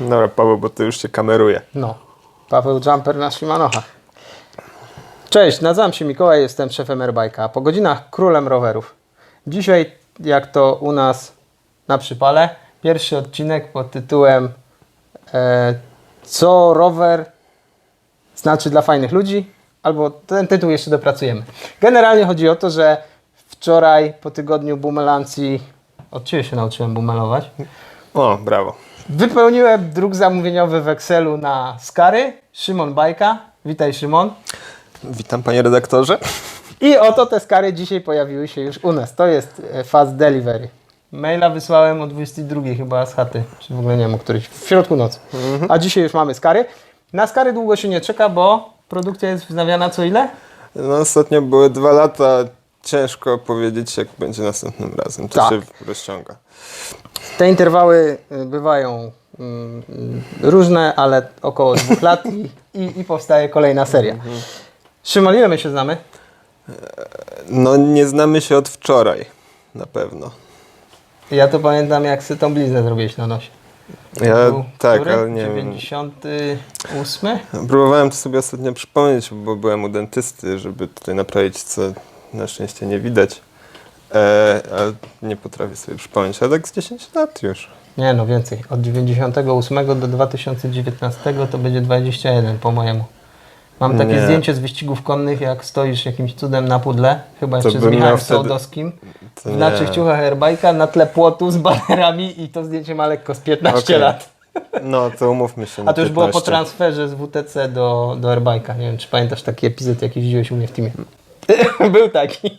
Dobra, Paweł, bo to już się kameruje. No, Paweł Jumper na Shimanochach. Cześć, nazywam się Mikołaj, jestem szefem Airbike'a, po godzinach królem rowerów. Dzisiaj, jak to u nas na przypale, pierwszy odcinek pod tytułem e, Co rower znaczy dla fajnych ludzi, albo ten tytuł jeszcze dopracujemy. Generalnie chodzi o to, że wczoraj po tygodniu bumelancji, od Ciebie się nauczyłem bumelować, O, brawo. Wypełniłem druk zamówieniowy w Excelu na Skary, Szymon Bajka. Witaj Szymon. Witam panie redaktorze. I oto te Skary dzisiaj pojawiły się już u nas. To jest e, Fast Delivery. Maila wysłałem o 22 chyba z chaty, czy w ogóle nie wiem, o któryś, w środku nocy. A dzisiaj już mamy Skary. Na Skary długo się nie czeka, bo produkcja jest wznawiana co ile? No ostatnio były dwa lata. Ciężko powiedzieć, jak będzie następnym razem. To Tak. się rozciąga. Te interwały y, bywają mm, różne, ale około dwóch lat i, i, i powstaje kolejna seria. Szymon, ile my się znamy? No nie znamy się od wczoraj. Na pewno. Ja to pamiętam, jak sobie tą bliznę zrobiłeś na nosie. Ja Był tak, który? ale nie wiem. 98? Próbowałem to sobie ostatnio przypomnieć, bo byłem u dentysty, żeby tutaj naprawić, co na szczęście nie widać. E, ale nie potrafię sobie przypomnieć, ale tak z 10 lat już. Nie, no więcej. Od 98 do 2019 to będzie 21 po mojemu. Mam takie Nie. zdjęcie z wyścigów konnych, jak stoisz jakimś cudem na pudle, chyba To jeszcze z bym miał Michałem wtedy- Sołdowskim, To w naszych nie. ciuchach airbike'a na tle płotu z banerami i to zdjęcie ma lekko z 15 Okej. lat. No to umówmy się na A to już było po 15. transferze z WTC do, do airbike'a. Nie wiem, czy pamiętasz taki epizod, jaki widziałeś u mnie w teamie. Był taki.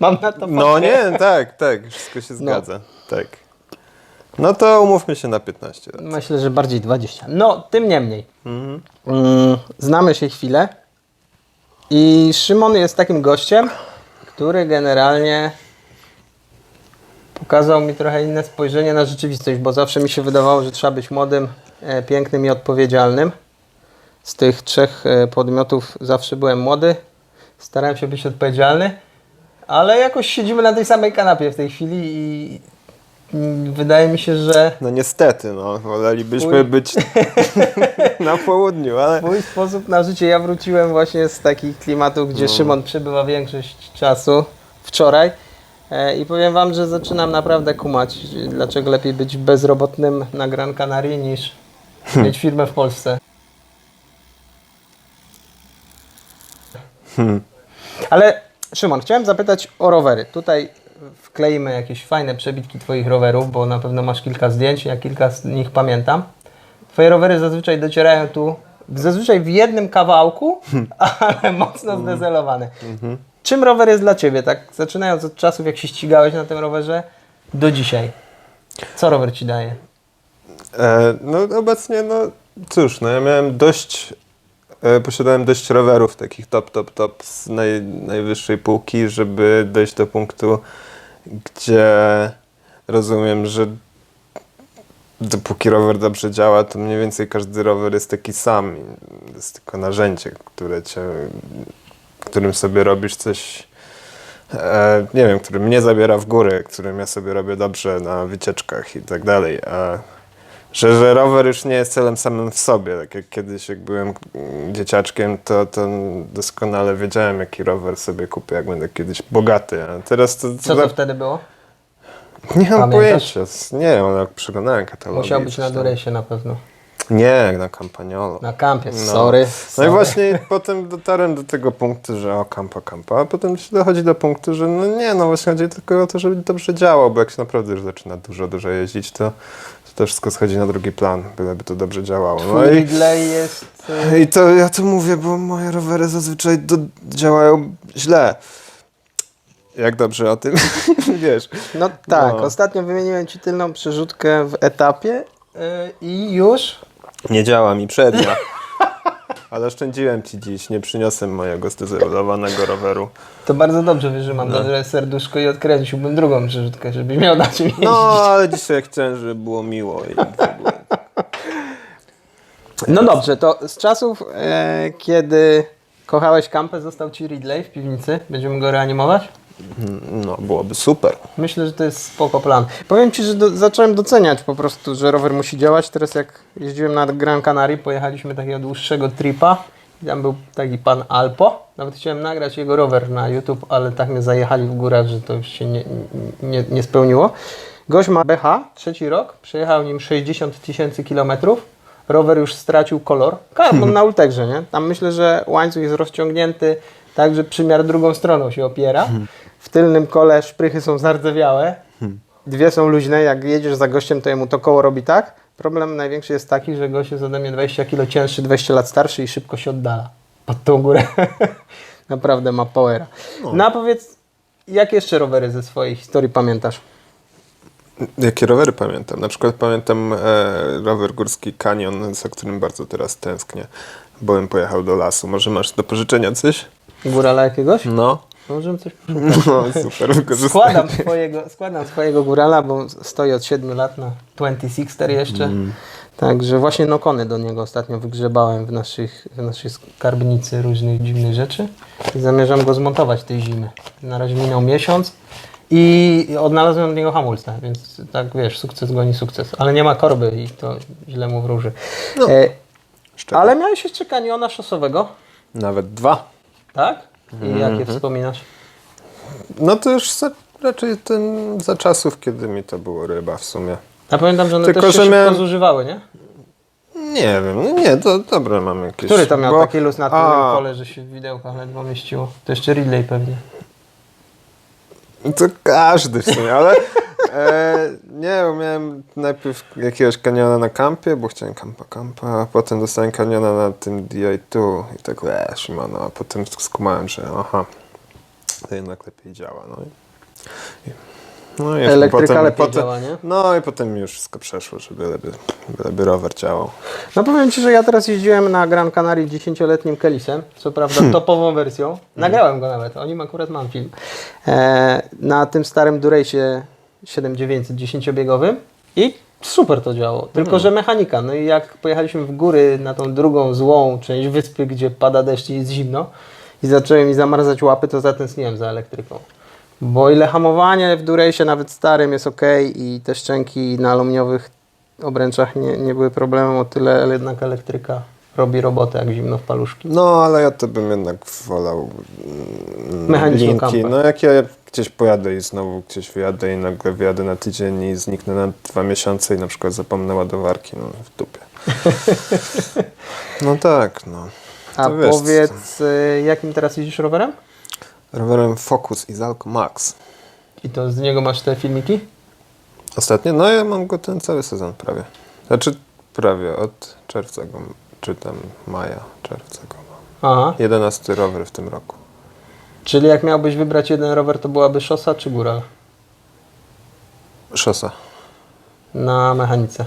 Mam na to No nie, tak, tak, wszystko się zgadza. Tak. No to umówmy się na 15 lat. Myślę, że bardziej 20. No, tym niemniej. Mhm. Mm, znamy się chwilę i Szymon jest takim gościem, który generalnie pokazał mi trochę inne spojrzenie na rzeczywistość, bo zawsze mi się wydawało, że trzeba być młodym, e, pięknym i odpowiedzialnym. Z tych trzech e, podmiotów zawsze byłem młody, starałem się być odpowiedzialny, ale jakoś siedzimy na tej samej kanapie w tej chwili i wydaje mi się, że No niestety, no, wolelibyśmy być na południu, ale Mój sposób na życie, ja wróciłem właśnie z takich klimatów, gdzie Szymon przebywa większość czasu wczoraj. E, i powiem Wam, że zaczynam naprawdę kumać, dlaczego lepiej być bezrobotnym na Gran Canaria niż mieć firmę w Polsce. Ale Szymon, chciałem zapytać o rowery. Tutaj wkleimy jakieś fajne przebitki Twoich rowerów, bo na pewno masz kilka zdjęć, ja kilka z nich pamiętam. Twoje rowery zazwyczaj docierają tu, zazwyczaj w jednym kawałku, ale mocno zdezelowane. Czym rower jest dla Ciebie? Tak zaczynając od czasów, jak się ścigałeś na tym rowerze, do dzisiaj. Co rower Ci daje? e, no obecnie, no cóż, no ja miałem dość, posiadałem dość rowerów takich top, top, top z naj, najwyższej półki, żeby dojść do punktu, gdzie rozumiem, że dopóki rower dobrze działa, to mniej więcej każdy rower jest taki sam. jest tylko narzędzie, które cię, którym sobie robisz coś, e, nie wiem, który mnie zabiera w górę, którym ja sobie robię dobrze na wycieczkach i tak dalej. A że, że rower już nie jest celem samym w sobie. Tak jak kiedyś, jak byłem dzieciaczkiem, to, to doskonale wiedziałem, jaki rower sobie kupię, jak będę kiedyś bogaty. A teraz to, Co to wtedy było? nie mam Pamiętasz? pojęcia. Nie, ale jak przeglądałem katalogi. Musiał być na. Duresie na pewno. Nie, na Campagnolo. Na kampie, No. sorry. No i właśnie potem dotarłem do tego punktu, że o, kampa, kampa, a potem się dochodzi do punktu, że no nie, no właśnie chodzi tylko o to, żeby dobrze działał, bo jak się naprawdę już zaczyna dużo, dużo jeździć, to, to wszystko schodzi na drugi plan, byleby to dobrze działało. No i, jest... y, i to ja to mówię, bo moje rowery zazwyczaj do, działają źle. Jak dobrze o tym wiesz? No tak, No. ostatnio wymieniłem Ci tylną przerzutkę w etapie yy, i już Nie działa mi przednia. Ale oszczędziłem ci dziś, nie przyniosłem mojego zdezolowanego roweru. to bardzo dobrze wiesz, że mam dobre serduszko i odkręciłbym drugą przerzutkę, żebyś miał na czym jeździć. No, ale dzisiaj chciałem, żeby było miło i. No dobrze, to z czasów, e, kiedy kochałeś kampę, został Ci Ridley w piwnicy. Będziemy go reanimować? No, byłoby super. Myślę, że to jest spoko plan. Powiem Ci, że do, zacząłem doceniać po prostu, że rower musi działać. Teraz jak jeździłem na Gran Canaria, pojechaliśmy takiego dłuższego tripa. I tam był taki pan Alpo. Nawet chciałem nagrać jego rower na YouTube, ale tak mnie zajechali w górach, że to już się nie, nie, nie spełniło. Gość ma BH, trzeci rok, przejechał nim 60 tysięcy kilometrów. Rower już stracił kolor. Karbon na Ultegrze, nie? Tam myślę, że łańcuch jest rozciągnięty tak, że przymiar drugą stroną się opiera. W tylnym kole szprychy są zardzewiałe. Dwie są luźne. Jak jedziesz za gościem, to jemu to koło robi tak. Problem największy jest taki, że gość jest ode mnie 20 kg cięższy, 20 lat starszy i szybko się oddala pod tą górę. Naprawdę ma powera. No a powiedz, jak jeszcze rowery ze swojej historii pamiętasz? Jakie rowery pamiętam? Na przykład pamiętam e, rower górski Canyon, za którym bardzo teraz tęsknię, bo bym pojechał do lasu. Może masz do pożyczenia coś? Górala jakiegoś? No. Możemy coś No, super. Składam swojego, składam swojego górala, bo stoi od 7 lat na 26 jeszcze. Także właśnie nokony do niego ostatnio wygrzebałem w, naszych, w naszej skarbnicy różnych dziwnych rzeczy i zamierzam go zmontować tej zimy. Na razie minął miesiąc i odnalazłem od niego hamulce, więc tak wiesz, sukces goni sukces. Ale nie ma korby i to źle mu wróży. E, Szczerze. ale miałeś jeszcze kaniona szosowego, Nawet dwa. tak? I jakie wspominasz? No to już za, raczej ten za czasów, kiedy mi to było ryba w sumie. Ja pamiętam, że one Tylko, też się że szybko miałem- zużywały, nie? Nie wiem, no nie, to dobre mam jakieś. Który tam miał bo- taki luz na tylnym A, kole, że się w widełkach ledwo mieściło? To jeszcze Ridley pewnie. To każdy w sumie, ale e, nie, bo miałem najpierw jakiegoś kaniona na kampie, bo chciałem kampa, kampa, a potem dostałem kaniona na tym DI2 i tak, e, Shimano, a potem skumałem, że aha, to jednak lepiej działa, no i, i no i Elektryka potem, potem, działa, nie? No i potem już wszystko przeszło, żeby byleby, byleby rower działał. No powiem Ci, że ja teraz jeździłem na Gran Canaria 10-letnim Kelisem, co prawda Hmm. topową wersją. Nagrałem go nawet, o nim akurat mam film. E, na tym starym Durace'ie 7900 10-biegowym i super to działało. Tylko, Hmm. że mechanika. No i jak pojechaliśmy w góry na tą drugą złą część wyspy, gdzie pada deszcz i jest zimno i zaczęły mi zamarzać łapy, to zatęskniłem za elektryką. Bo ile hamowanie w Durace'ie nawet starym jest ok i te szczęki na aluminiowych obręczach nie, nie były problemem, o tyle jednak elektryka robi robotę jak zimno w paluszki. No, ale ja to bym jednak wolał mm, Mechaniczną linki. kampę. No jak ja gdzieś pojadę i znowu gdzieś wyjadę i nagle wyjadę na tydzień i zniknę na dwa miesiące i na przykład zapomnę ładowarki, no w dupie. No tak, no. A To wiesz, powiedz, y, jakim teraz jeździsz rowerem? Rowerem Focus Izalco Max. I to z niego masz te filmiki? Ostatnio? No ja mam go ten cały sezon prawie. Znaczy prawie, od czerwca go, czy tam maja, czerwca go mam. Aha. 11 rower w tym roku. Czyli jak miałbyś wybrać jeden rower, to byłaby szosa czy góra? Szosa. Na mechanice,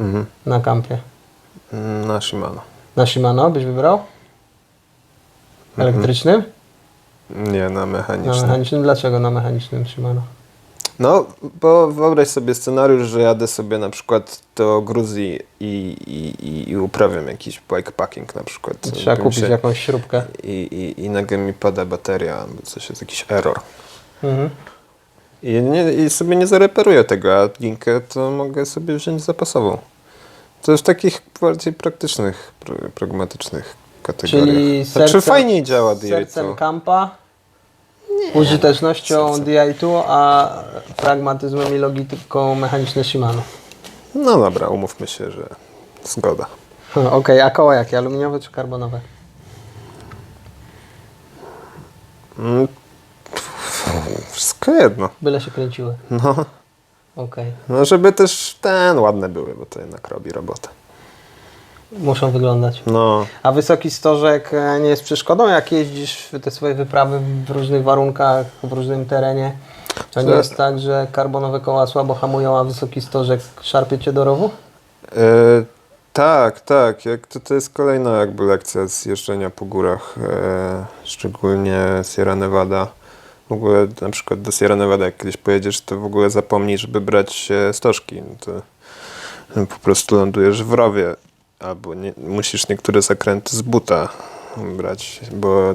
Mhm. na kampie. Na Shimano. Na Shimano byś wybrał? Elektrycznym? Nie, na Na mechanicznym. mechanicznym? Dlaczego na mechanicznym Shimano? No, bo wyobraź sobie scenariusz, że jadę sobie na przykład do Gruzji i, i, i, i uprawiam jakiś bikepacking na przykład. Trzeba Bym kupić się- jakąś śrubkę. I, i, I nagle mi pada bateria, albo coś jest jakiś error. Mhm. I, nie, I sobie nie zareperuję tego, a linkę to mogę sobie wziąć zapasową. To jest w takich bardziej praktycznych, pr- pragmatycznych kategoriach. Czyli Znaczy sercem, fajniej działa sercem DI2. kampa, użytecznością DI2, a pragmatyzmem i logiką mechaniczne Shimano. No dobra, umówmy się, że zgoda. Okej, a koła jakie? Aluminiowe czy karbonowe? Mm, Wszystko jedno. Byle się kręciły. No, Okej. no, żeby też ten ładne były, bo to jednak robi robotę. Muszą wyglądać. No, A wysoki stożek e, nie jest przeszkodą, jak jeździsz w te swoje wyprawy w różnych warunkach, w różnym terenie? To nie jest tak, że karbonowe koła słabo hamują, a wysoki stożek szarpie cię do rowu? e, tak, tak. Jak to, to jest kolejna jakby lekcja z jeżdżenia po górach, e, szczególnie Sierra Nevada. W ogóle na przykład do Sierra Nevada, jak kiedyś pojedziesz, to w ogóle zapomnij, żeby brać stożki. No To po prostu lądujesz w rowie, albo nie, musisz niektóre zakręty z buta brać, bo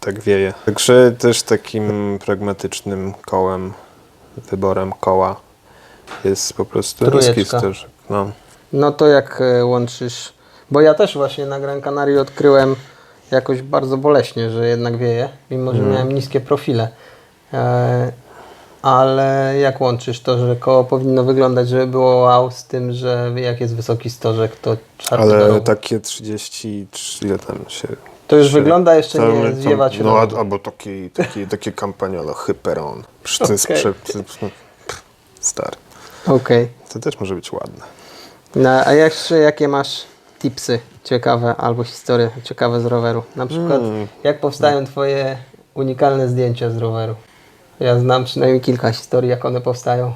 tak wieje. Także też takim pragmatycznym kołem, wyborem koła jest po prostu stożek. No. No to jak e, łączysz, bo ja też właśnie na Gran Canaria odkryłem jakoś bardzo boleśnie, że jednak wieje, mimo że miałem niskie profile. Ale jak łączysz to, że koło powinno wyglądać, żeby było wow, z tym, że jak jest wysoki stożek, to czarny Ale takie 33, ile tam się... To już się- wygląda, jeszcze tam- nie zwiewa cię No, albo taki, taki, takie kampaniole, hyperon. Przecież to jest Okej. prze... Stary. Okej. To też może być ładne. No, a jeszcze jakie masz tipsy ciekawe albo historie ciekawe z roweru? Na przykład Mm. jak powstają twoje unikalne zdjęcia z roweru? Ja znam przynajmniej kilka historii, jak one powstają.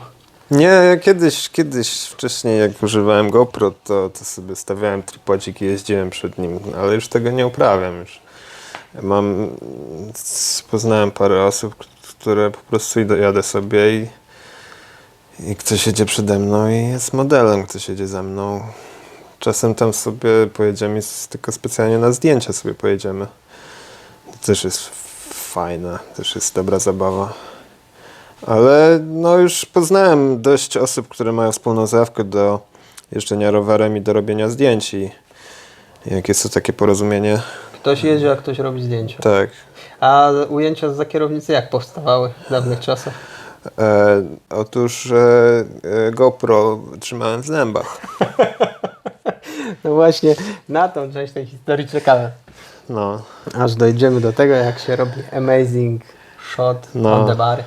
Nie, ja kiedyś, kiedyś wcześniej jak używałem GoPro, to, to sobie stawiałem tripodzik i jeździłem przed nim, ale już tego nie uprawiam już. Mam, poznałem parę osób, które po prostu jadę sobie i, i ktoś jedzie przede mną i jest modelem, ktoś jedzie za mną. Czasem tam sobie pojedziemy, tylko specjalnie na zdjęcia sobie pojedziemy. To też jest fajne, też jest dobra zabawa. Ale no już poznałem dość osób, które mają wspólną zajawkę do jeżdżenia rowerem i do robienia zdjęć i jak jest to takie porozumienie, Ktoś jedzie, a ktoś robi zdjęcia. tak. A ujęcia z kierownicy jak powstawały w dawnych czasach? E, otóż e, e, GoPro trzymałem w zębach. No właśnie, na tą część tej historii czekałem. No, Aż dojdziemy do tego, jak się robi amazing shot No. on the bar.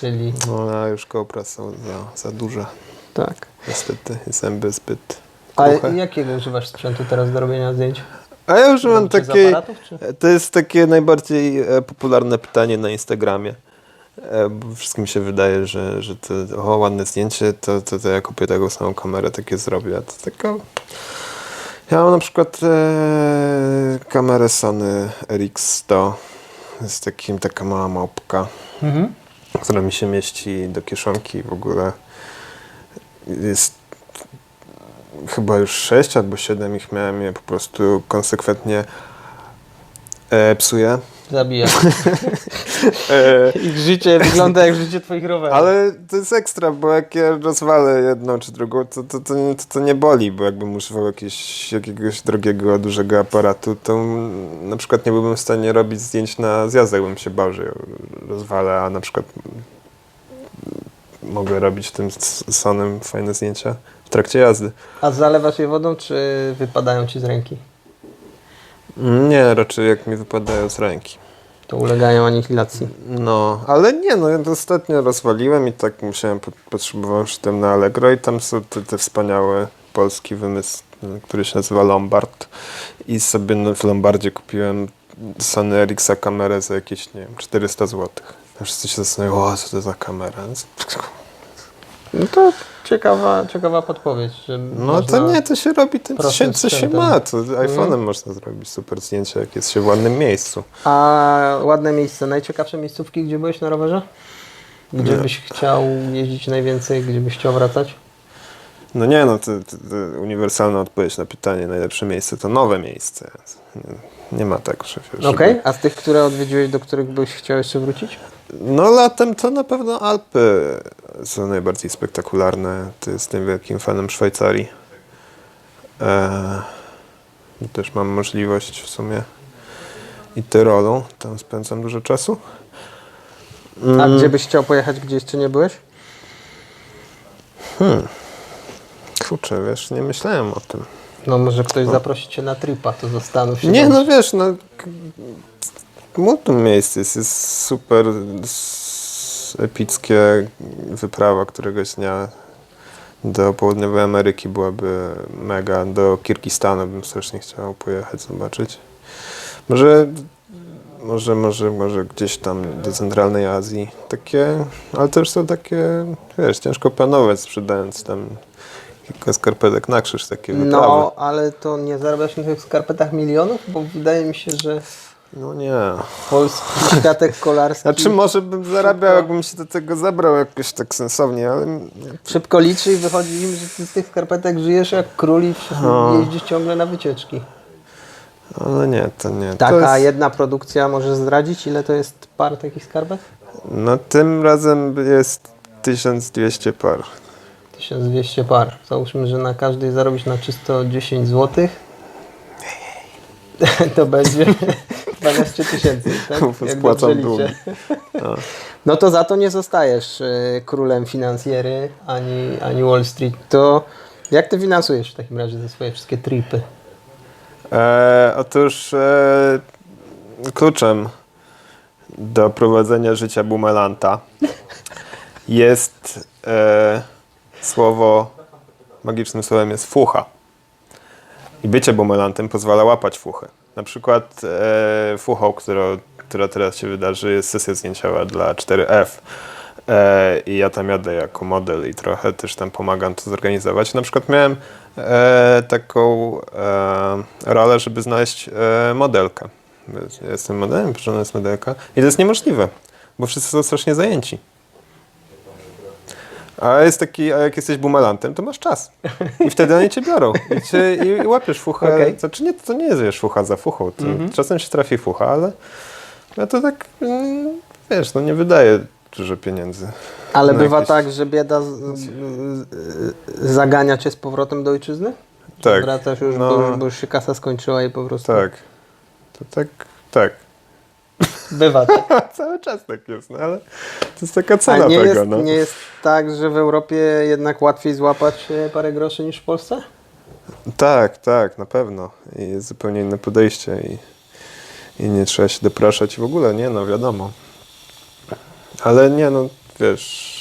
Czyli no a już GoPro są za, za duże. tak. Niestety, zęby zbyt A kruche. jakiego używasz sprzętu teraz do robienia zdjęć? A ja używam takiej... To jest takie najbardziej e, popularne pytanie na Instagramie. E, bo Wszystkim się wydaje, że, że to o, ładne zdjęcie, to, to, to ja kupię taką samą kamerę, takie zrobię. A to taka... Ja mam na przykład e, kamerę Sony RX100. Jest takim, taka mała małpka, Mhm. która mi się mieści do kieszonki w ogóle. Jest chyba już 6 albo 7 ich miałem je po prostu konsekwentnie e, psuję. Zabija. E, Ich życie wygląda jak życie twoich rowerów. ale to jest ekstra, bo jak ja rozwalę jedną czy drugą, to, to, to, nie- to, to nie boli, bo jakbym używał jakiegoś, jakiegoś drogiego, dużego aparatu, to na przykład nie byłbym w stanie robić zdjęć na zjazdach, bym się bał, że ją rozwalę, a na przykład mogę robić tym Sonem fajne zdjęcia w trakcie jazdy. A zalewasz je wodą, czy wypadają ci z ręki? Nie, raczej jak mi wypadają z ręki. To ulegają anihilacji. No, ale nie, no ja to ostatnio rozwaliłem i tak musiałem, po- potrzebowałem sztem na Allegro i tam są te, te wspaniałe polski wymysł, który się nazywa Lombard i sobie no, w Lombardzie kupiłem Sony Ericsson kamerę za jakieś, nie wiem, 400 zł. Wszyscy się zastanawiają, o co to za kamera? No to ciekawa, ciekawa podpowiedź. Że No to nie, to się robi tym, co się, co się ma. To iPhone'em można zrobić super zdjęcia, jak jest się w ładnym miejscu. A ładne miejsce, najciekawsze miejscówki, gdzie byłeś na rowerze? Gdzie Nie. byś chciał jeździć najwięcej, gdzie byś chciał wracać? No nie, no to, to, to uniwersalna odpowiedź na pytanie, najlepsze miejsce to nowe miejsce. Nie, nie ma tak, że Okej, żeby- a z tych, które odwiedziłeś, do których byś chciał jeszcze wrócić? No latem to na pewno Alpy są najbardziej spektakularne. To jestem wielkim fanem Szwajcarii. E, też mam możliwość w sumie i Tyrolu, tam spędzam dużo czasu. A Mm. gdzie byś chciał pojechać, gdzie jeszcze nie byłeś? Kurczę, wiesz, nie myślałem o tym. No może ktoś zaprosi cię na tripa, to zastanów się. Nie, dobrze. no wiesz, no multum miejsc jest, jest super epickie wyprawa któregoś dnia do południowej Ameryki byłaby mega, do Kirgistanu bym strasznie chciał pojechać, zobaczyć. Może, może, może, może gdzieś tam do centralnej Azji, takie, ale też są takie, wiesz, ciężko planować sprzedając tam kilka skarpetek na krzyż, takie wyprawy. No, ale to nie zarabiasz na tych skarpetach milionów? Bo wydaje mi się, że No nie. polski światek kolarski Znaczy może bym zarabiał, jakbym się do tego zabrał jakoś tak sensownie, ale szybko liczy i wychodzi im, że ty z tych skarpetek żyjesz jak król i No. jeździsz ciągle na wycieczki. Ale nie, to nie. to Taka jest, jedna produkcja możesz zdradzić, ile to jest par takich skarbek? No tym razem jest 1200 par. 1200 par. Załóżmy, że na każdej zarobisz na czysto 10 zł. To będzie 12 tysięcy, tak? Jak Spłacam długi. liczę. No to za to nie zostajesz y, królem finansjery ani, ani Wall Street. To jak ty finansujesz w takim razie te swoje wszystkie tripy? E, otóż e, kluczem do prowadzenia życia bumelanta jest e, słowo, magicznym słowem jest fucha. I bycie bumelantem pozwala łapać fuchy. Na przykład e, fuchą, która, która teraz się wydarzy, jest sesja zdjęciowa dla 4F. E, I ja tam jadę jako model i trochę też tam pomagam to zorganizować. Na przykład miałem e, taką e, rolę, żeby znaleźć e, modelkę. Jestem modelem, żona jest modelka. I to jest niemożliwe, bo wszyscy są strasznie zajęci. A jest taki, a jak jesteś bumelantem, to masz czas. I wtedy oni cię biorą. I, cię, i, i łapiesz fuchę. Okej. Znaczy nie, to nie jest wiesz, fucha za fuchą. To Czasem się trafi fucha, ale ja to tak, mm, wiesz, no nie wydaje dużo pieniędzy. Ale bywa jakieś- tak, że bieda zagania cię z powrotem do ojczyzny? Tak. Wracasz już, No. bo, bo już się kasa skończyła i po prostu... Tak. To tak, tak. Bywa tak. Cały czas tak jest, no ale to jest taka A cena nie tego, jest, no. nie jest tak, że w Europie jednak łatwiej złapać e, parę groszy niż w Polsce? Tak, tak, na pewno. I jest zupełnie inne podejście i, i nie trzeba się dopraszać w ogóle, nie no, wiadomo. Ale nie no, wiesz...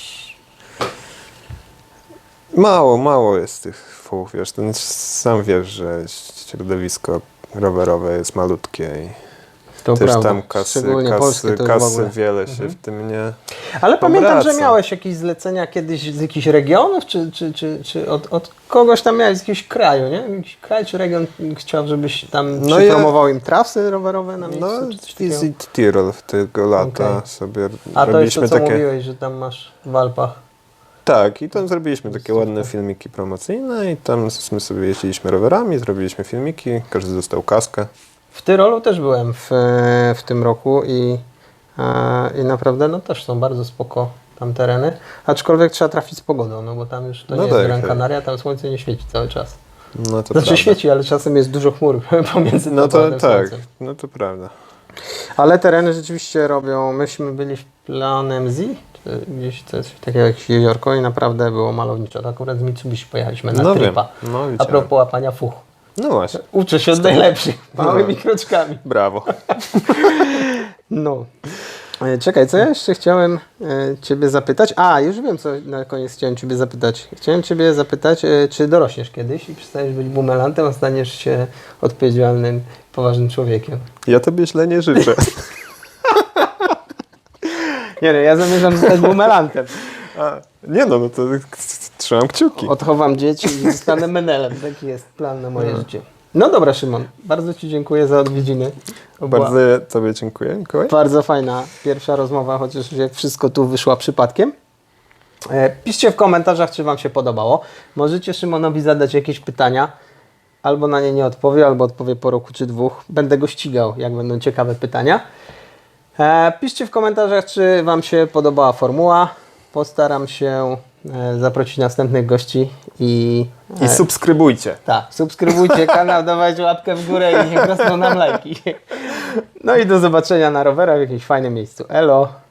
Mało, mało jest tych fół, wiesz, ten sam wiesz, że środowisko rowerowe jest malutkie i To też prawda. tam kasy, Szczególnie polskie kasy, to już w kasy ogóle. wiele się w tym nie... Ale pamiętam, że miałeś jakieś zlecenia kiedyś z jakichś regionów, czy, czy, czy, czy od, od kogoś tam miałeś z jakiegoś kraju, nie? Jakiś kraj czy region chciał, żebyś tam No przypromował im trasy rowerowe na miejscu, No, czy? Visit Tirol tego lata Okej. sobie A to jest to, co takie... mówiłeś, że tam masz w Alpach. Tak, i tam zrobiliśmy takie ładne filmiki promocyjne i tam my sobie jeździliśmy rowerami, zrobiliśmy filmiki, każdy dostał kaskę. W Tyrolu też byłem w, e, w tym roku i, e, i naprawdę no też są bardzo spoko tam tereny, aczkolwiek trzeba trafić z pogodą, no bo tam już to No nie tak, jest Gran tak. Canaria, tam słońce nie świeci cały czas. No to Znaczy prawda. świeci, ale czasem jest dużo chmur pomiędzy No to tak, słońcem. no to prawda. Ale tereny rzeczywiście robią. Myśmy byli w Planem Z, czy gdzieś coś takiego jak jeziorko i naprawdę było malowniczo. To akurat z Mitsubishi pojechaliśmy na No wiem, tripa. no A propos łapania fuch. No właśnie, Uczę się od najlepszych, małymi kroczkami. brawo. No. E, Czekaj, co ja jeszcze chciałem e, Ciebie zapytać? A, już wiem, co na koniec chciałem Ciebie zapytać. Chciałem Ciebie zapytać, e, czy dorośniesz kiedyś i przestajesz być bumelantem, a staniesz się odpowiedzialnym, poważnym człowiekiem? Ja tobie źle nie życzę. Nie, no, ja zamierzam zostać bumelantem. A, nie no, no to trzymam kciuki. Odchowam dzieci i zostanę menelem. Taki jest plan na moje życie. No dobra, Szymon. Bardzo Ci dziękuję za odwiedziny. Była Bardzo tobie dziękuję, Mikołaj. bardzo fajna pierwsza rozmowa, chociaż jak wszystko tu wyszła przypadkiem. E, Piszcie w komentarzach, czy Wam się podobało. Możecie Szymonowi zadać jakieś pytania. Albo na nie nie odpowie, albo odpowie po roku czy dwóch. Będę go ścigał, jak będą ciekawe pytania. E, piszcie w komentarzach, czy Wam się podobała formuła. Postaram się zaprosić następnych gości i, e, I subskrybujcie. tak, subskrybujcie kanał, dawajcie łapkę w górę i niech rosną nam lajki. No i do zobaczenia na rowerach w jakimś fajnym miejscu. Elo!